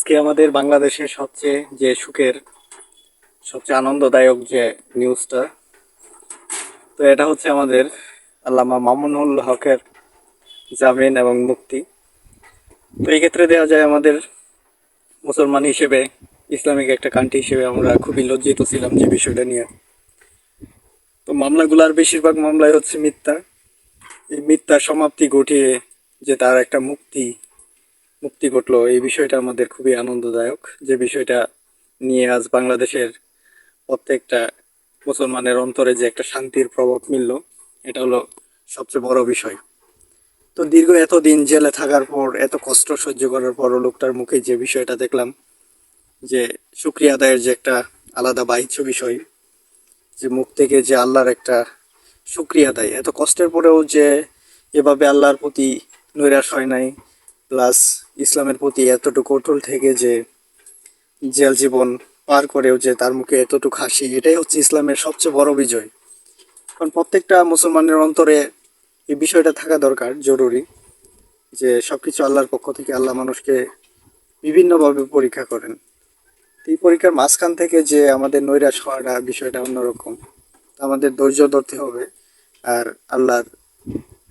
আজকে আমাদের বাংলাদেশের সবচেয়ে যে সুখের, সবচেয়ে আনন্দদায়ক যে নিউজটা তো এটা হচ্ছে আমাদের আল্লামা মামুনুল হকের জামিন এবং মুক্তি। তো এই ক্ষেত্রে দেওয়া যায় আমাদের মুসলমান হিসেবে, ইসলামিক একটা কান্ট্রি হিসেবে আমরা খুবই লজ্জিত ছিলাম যে বিষয়টা নিয়ে। তো মামলাগুলার বেশিরভাগ মামলাই হচ্ছে মিথ্যা। এই মিথ্যার সমাপ্তি ঘটিয়ে যে তার একটা মুক্তি মুক্তি ঘটলো, এই বিষয়টা আমাদের খুবই আনন্দদায়ক। যে বিষয়টা নিয়ে আজ বাংলাদেশের প্রত্যেকটা মুসলমানের অন্তরে যে একটা শান্তির প্রভাব মিলল, এটা হলো সবচেয়ে বড় বিষয়। তো দীর্ঘ এত দিন জেলে থাকার পর, এত কষ্ট সহ্য করার পর লোকটার মুখে যে বিষয়টা দেখলাম, যে শুক্রিয়া আদায়ের যে একটা আলাদা বাহিচ্য বিষয়, যে মুখ থেকে যে আল্লাহর একটা শুক্রিয়া দেয়, এত কষ্টের পরেও যে এভাবে আল্লাহর প্রতি নৈরাশ হয় নাই প্লাস ইসলামের প্রতি এতটুকু অটল থেকে যে জেল জীবন পার করেও যে তার মুখে এতটুকু হাসি, এটাই হচ্ছে ইসলামের সবচেয়ে বড় বিজয়। কারণ প্রত্যেকটা মুসলমানের অন্তরে এই বিষয়টা থাকা দরকার, জরুরি, যে সবকিছু আল্লাহর পক্ষ থেকে আল্লাহ মানুষকে বিভিন্নভাবে পরীক্ষা করেন। এই পরীক্ষার মাঝখান থেকে যে আমাদের নৈরাশ হওয়াটা বিষয়টা অন্যরকম। আমাদের ধৈর্য ধরতে হবে আর আল্লাহর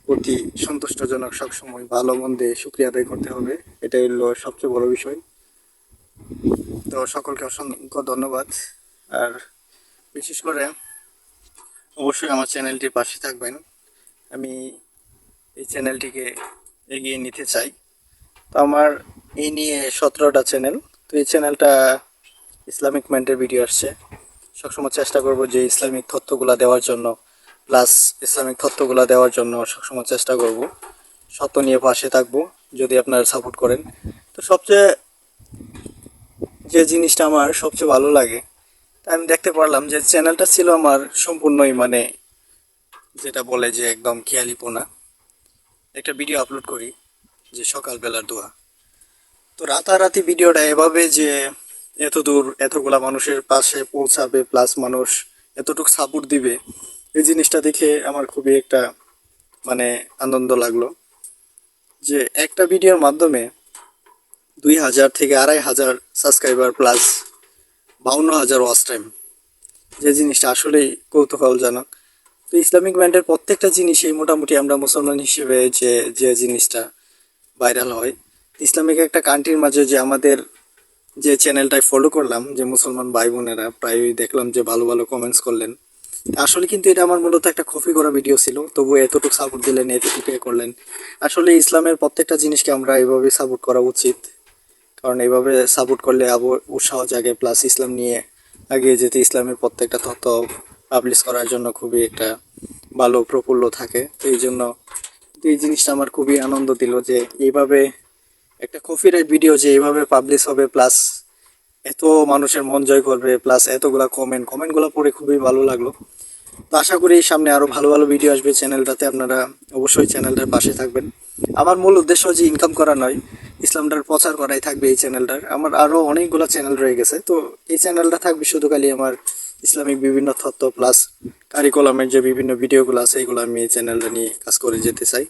প্রতি সন্তুষ্টজনক সবসময় ভালো মন্দে শুক্রিয়া আদায় করতে হবে। এটাই হলো সবচেয়ে বড় বিষয়। তো সকলকে অসংখ্য ধন্যবাদ। আর বিশেষ করে অবশ্যই আমার চ্যানেলটির পাশে থাকবেন। আমি এই চ্যানেলটিকে এগিয়ে নিতে চাই। তো আমার এই নিয়ে সতেরোটা চ্যানেল। তো এই চ্যানেলটা ইসলামিক মাইন্ডের ভিডিও আসছে। সবসময় চেষ্টা করব যে ইসলামিক তথ্যগুলো দেওয়ার জন্য প্লাস ইসলামিক তথ্যগুলো দেওয়ার জন্য সবসময় চেষ্টা করব। সত্য নিয়ে পাশে থাকব, যদি আপনারা সাপোর্ট করেন। তো সবচেয়ে যে জিনিসটা আমার সবচেয়ে ভালো লাগে, তা আমি দেখতে পারলাম যে চ্যানেলটা ছিল আমার সম্পূর্ণই মানে যেটা বলে যে একদম খেয়ালিপোনা একটা ভিডিও আপলোড করি, যে সকালবেলার দোয়া। তো রাতারাতি ভিডিওটা এভাবে যে এত দূর এতগুলা মানুষের পাশে পৌঁছাবে প্লাস মানুষ এতটুকু সাপোর্ট দিবে এই জিনিসটা দেখে আমার খুবই একটা মানে আনন্দ লাগল যে একটা ভিডিওর মাধ্যমে দুই হাজার থেকে আড়াই হাজার সাবস্ক্রাইবার প্লাস বাউন্ন হাজার ওয়াচ টাইম যে জিনিসটা আসলেই কৌতূহলজনক। তো ইসলামিক ব্যান্ডের প্রত্যেকটা জিনিসই মোটামুটি আমরা মুসলমান হিসেবে যে যে জিনিসটা ভাইরাল হয়, ইসলামিক একটা কান্ট্রির মাঝে যে আমাদের যে চ্যানেলটায় ফলো করলাম, যে মুসলমান ভাই বোনেরা প্রায়ই দেখলাম যে ভালো ভালো কমেন্টস করলেন। আসলে কিন্তু এটা আমার মূলত একটা কপি করা ভিডিও ছিল। তবু এতটুকু সাপোর্ট দিলেন, এতটুকু করলেন। আসলে ইসলামের প্রত্যেকটা জিনিসকে আমরা এভাবে সাপোর্ট করা উচিত। কারণ এইভাবে সাপোর্ট করলে আবু উৎসাহ জাগে প্লাস ইসলাম নিয়ে এগিয়ে যেতে ইসলামের প্রত্যেকটা তথ্য পাবলিশ করার জন্য খুবই একটা ভালো প্রফুল্ল থাকে। তো এই জন্য এই জিনিসটা আমার খুবই আনন্দ দিল যে এইভাবে একটা কপিরাইট ভিডিও যে এইভাবে পাবলিশ হবে প্লাস এত মানুষের মন জয় করবে প্লাস এতগুলা কমেন্ট কমেন্টগুলো পড়ে খুবই ভালো লাগল। তো আশা করি সামনে আরও ভালো ভালো ভিডিও আসবে চ্যানেলটাতে আপনারা অবশ্যই চ্যানেলটার পাশে থাকবেন। আমার মূল উদ্দেশ্য যে ইনকাম করা নয়, ইসলামটার প্রচার করাই থাকবে এই চ্যানেলটার আমার আরও অনেকগুলো চ্যানেল রয়ে গেছে, তো এই চ্যানেলটা থাকবে শুধু খালি আমার ইসলামিক বিভিন্ন তথ্য প্লাস কারিকুলামের যে বিভিন্ন ভিডিওগুলো আছে এইগুলো আমি এই চ্যানেলটা নিয়ে কাজ করে যেতে চাই।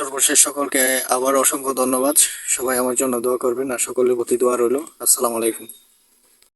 সর্বশেষ সকলকে আবার অসংখ্য ধন্যবাদ। সবাই আমার জন্য দোয়া করবেন আর সকলের প্রতি দোয়া রইল। আসসালামু আলাইকুম।